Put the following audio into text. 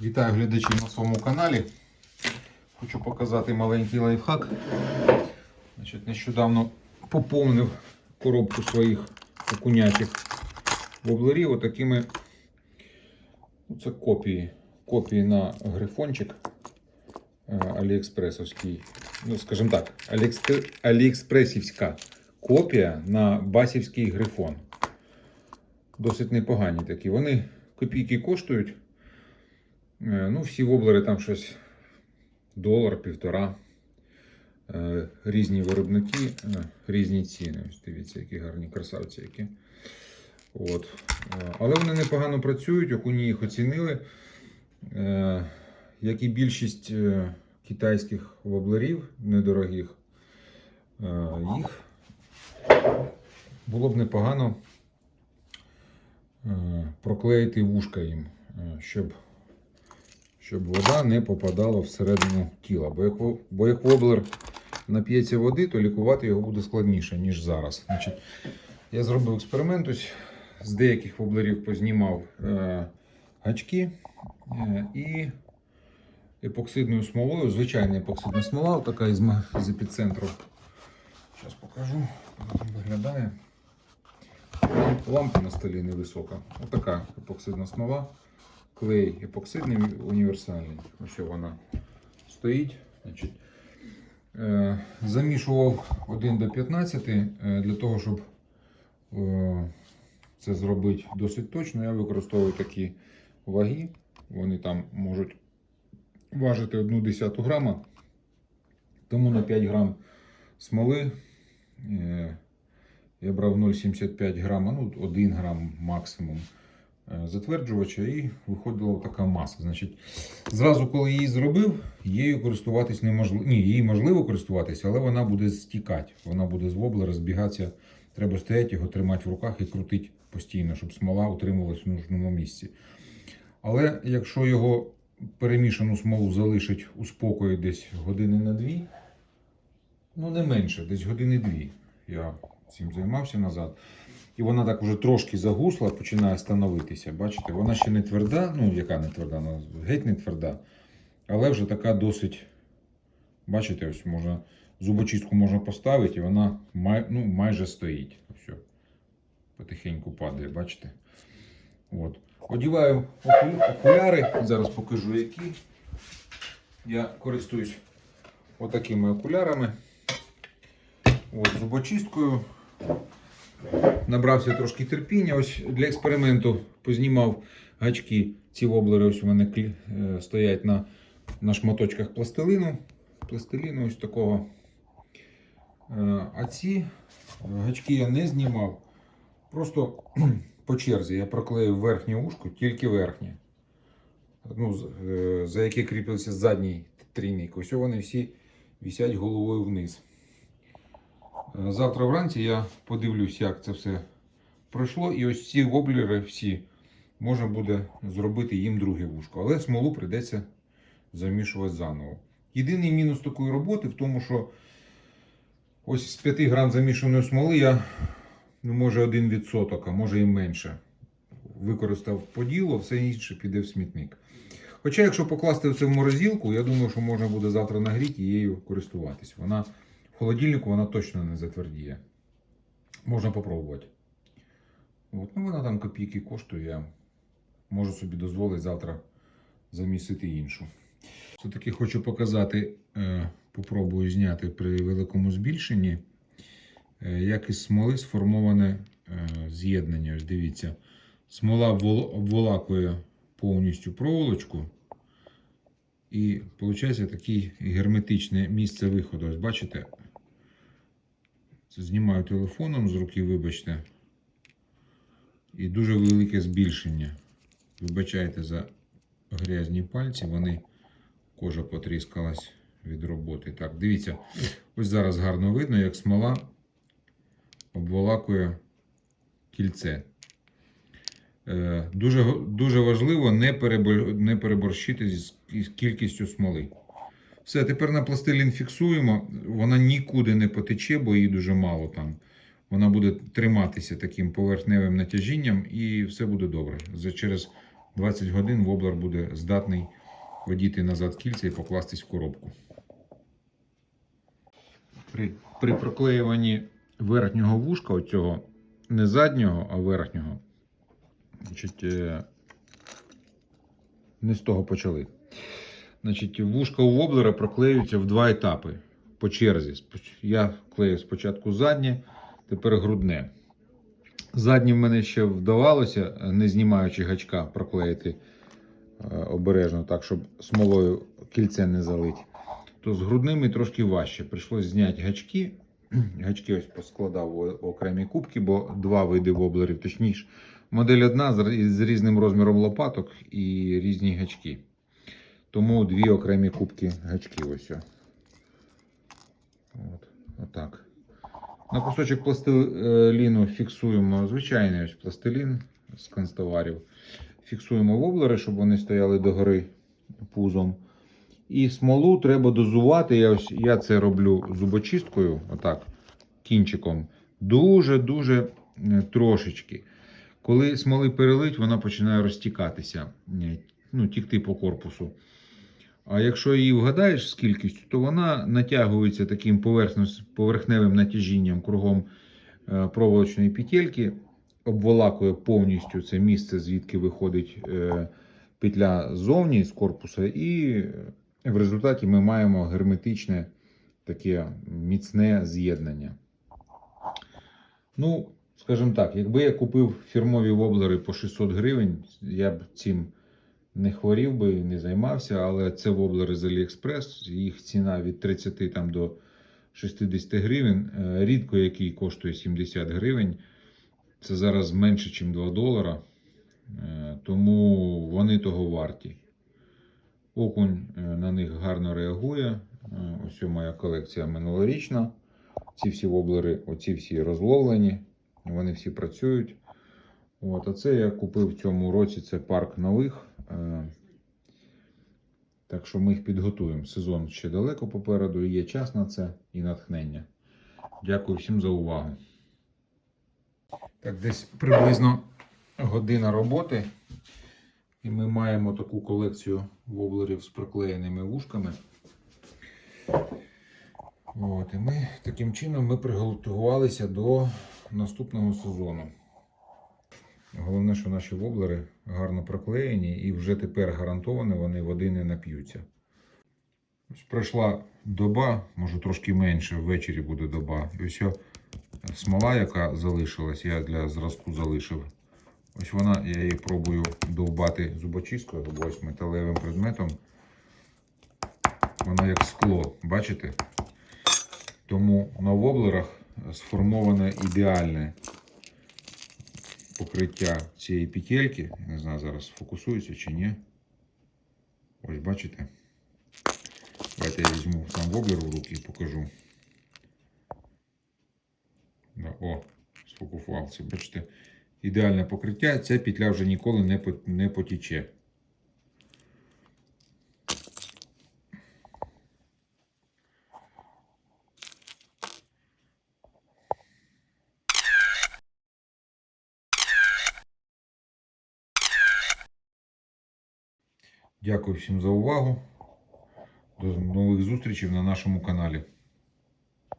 Вітаю глядачів на своєму каналі. Хочу показати маленький лайфхак. Значить, нещодавно поповнив коробку своїх окунячих воблерів отакими. ну, Це копії. Копії на грифончик е, аліекспресовський. Ну, скажімо так, аліекспресівська копія на басівський грифон. Досить непогані такі. Вони копійки коштують. Е, Ну, всі воблери там щось долар, півтора. Е, Різні виробники, е, різні ціни. Ось дивіться, які гарні красавці які. От. Але вони непогано працюють, окуні їх оцінили. Як і більшість китайських воблерів недорогих, їх було б непогано проклеїти вушка їм, щоб щоб вода не попадала всередину тіла. Бо як, воблер нап'ється води, то лікувати його буде складніше, ніж зараз. Значить, я зробив експеримент. Ось з деяких воблерів познімав е, гачки е, і епоксидною смолою, звичайна епоксидна смола, така із, з епіцентру. Зараз покажу, як виглядає. Лампа на столі невисока. Отака епоксидна смола клей епоксидний універсальний. Ось вона стоїть. Значить, е, замішував 1 до 15 е, для того, щоб е, це зробити досить точно. Я використовую такі ваги. Вони там можуть важити 1 десяту грама. Тому на 5 грам смоли я брав 0,75 грама, ну 1 грам максимум затверджувача і виходила така маса. Значить, зразу, коли її зробив, її користуватись неможливо. Ні, її можливо користуватися, але вона буде стікати. Вона буде з воблера збігатися. Треба стояти, його тримати в руках і крутити постійно, щоб смола утримувалась в нужному місці. Але якщо його перемішану смолу залишить у спокої десь години на дві, ну не менше, десь години дві. Я цим займався назад. І вона так вже трошки загусла, починає становитися. Бачите, вона ще не тверда, ну яка не тверда, вона геть не тверда, але вже така досить. Бачите, ось можна зубочистку можна поставити, і вона май, ну, майже стоїть. Все. Потихеньку падає, бачите? От. Одіваю оку- окуляри, зараз покажу які. Я користуюсь отакими окулярами. От, зубочисткою. Набрався трошки терпіння. Ось для експерименту познімав гачки. Ці воблери ось у мене е, стоять на, на шматочках пластилину. Пластилину ось такого. Е, А ці гачки я не знімав. Просто по черзі я проклеїв верхнє ушко, тільки верхнє. Ну, е, за яке кріпився задній трійник. Ось вони всі висять головою вниз. Е, Завтра вранці я подивлюсь, як це все пройшло. І ось ці воблери всі можна буде зробити їм друге вушко. Але смолу прийдеться замішувати заново. Єдиний мінус такої роботи в тому, що ось з 5 грам замішаної смоли я, ну, може, 1%, а може і менше. Використав по ділу, все інше піде в смітник. Хоча, якщо покласти це в морозилку, я думаю, що можна буде завтра нагріти і її користуватись. Вона в холодильнику вона точно не затвердіє. Можна попробувати. От, ну, вона там копійки коштує. Я можу собі дозволити завтра замісити іншу. Все-таки хочу показати, е, попробую зняти при великому збільшенні, е, як із смоли сформоване е, з'єднання. Ось дивіться, смола обволакує повністю проволочку. І виходить таке герметичне місце виходу. Ось бачите? Знімаю телефоном з руки, вибачте. І дуже велике збільшення. Вибачайте за грязні пальці, вони кожа потріскалась від роботи. Так, дивіться, ось зараз гарно видно, як смола обволакує кільце. Е, Дуже, дуже важливо не, перебор, переборщити з кількістю смоли. Все, тепер на пластилін фіксуємо. Вона нікуди не потече, бо її дуже мало там. Вона буде триматися таким поверхневим натяжінням і все буде добре. За через 20 годин воблер буде здатний одіти назад кільця і покластись в коробку. При, при проклеюванні верхнього вушка, оцього не заднього, а верхнього, значить, е, не з того почали. Значить, вушка у воблера проклеюються в два етапи по черзі. Я клею спочатку заднє, тепер грудне. Заднє в мене ще вдавалося, не знімаючи гачка, проклеїти е, обережно, так, щоб смолою кільце не залить. То з грудними трошки важче. Прийшлось зняти гачки. Гачки ось поскладав в окремі кубки, бо два види воблерів, точніше, модель одна з різним розміром лопаток і різні гачки. Тому дві окремі кубки гачків. Ось. От, отак. На кусочок пластиліну фіксуємо звичайний ось пластилін з канцтоварів. Фіксуємо воблери, щоб вони стояли догори пузом. І смолу треба дозувати. Я, ось, я це роблю зубочисткою, отак, кінчиком. Дуже-дуже е, трошечки. Коли смоли перелить, вона починає розтікатися, е, ну, тікти по корпусу. А якщо її вгадаєш з кількістю, то вона натягується таким поверхневим натяжінням кругом е, проволочної петельки, обволакує повністю це місце, звідки виходить е, петля ззовні з корпуса, і в результаті ми маємо герметичне таке міцне з'єднання. Ну, скажімо так, якби я купив фірмові воблери по 600 гривень, я б цим не хворів би не займався, але це воблери з AliExpress, їх ціна від 30 там, до 60 гривень. Е, Рідко який коштує 70 гривень. Це зараз менше, ніж 2 долара. Е, Тому вони того варті. Окунь е, на них гарно реагує. Ось моя колекція минулорічна. Ці всі воблери, оці всі розловлені, вони всі працюють. От, а це я купив в цьому році. Це парк нових. Е, Так що ми їх підготуємо. Сезон ще далеко попереду, і є час на це і натхнення. Дякую всім за увагу. Так, десь приблизно година роботи. І ми маємо таку колекцію воблерів з приклеєними вушками. От, і ми таким чином ми приготувалися до наступного сезону. Головне, що наші воблери гарно проклеєні і вже тепер гарантовано вони води не нап'ються. Ось пройшла доба, може трошки менше, ввечері буде доба. І ось смола, яка залишилась, я для зразку залишив. Ось вона, я її пробую довбати зубочисткою, або ось металевим предметом. Вона як скло, бачите? Тому на воблерах сформоване ідеальне покриття цієї петельки. Я не знаю, зараз фокусується чи ні. Ось бачите. Давайте я візьму сам воблер в руки і покажу. Да, о, сфокусувався. Бачите, ідеальне покриття. Ця петля вже ніколи не потіче. Дякую всім за увагу. До нових зустрічей на нашому каналі.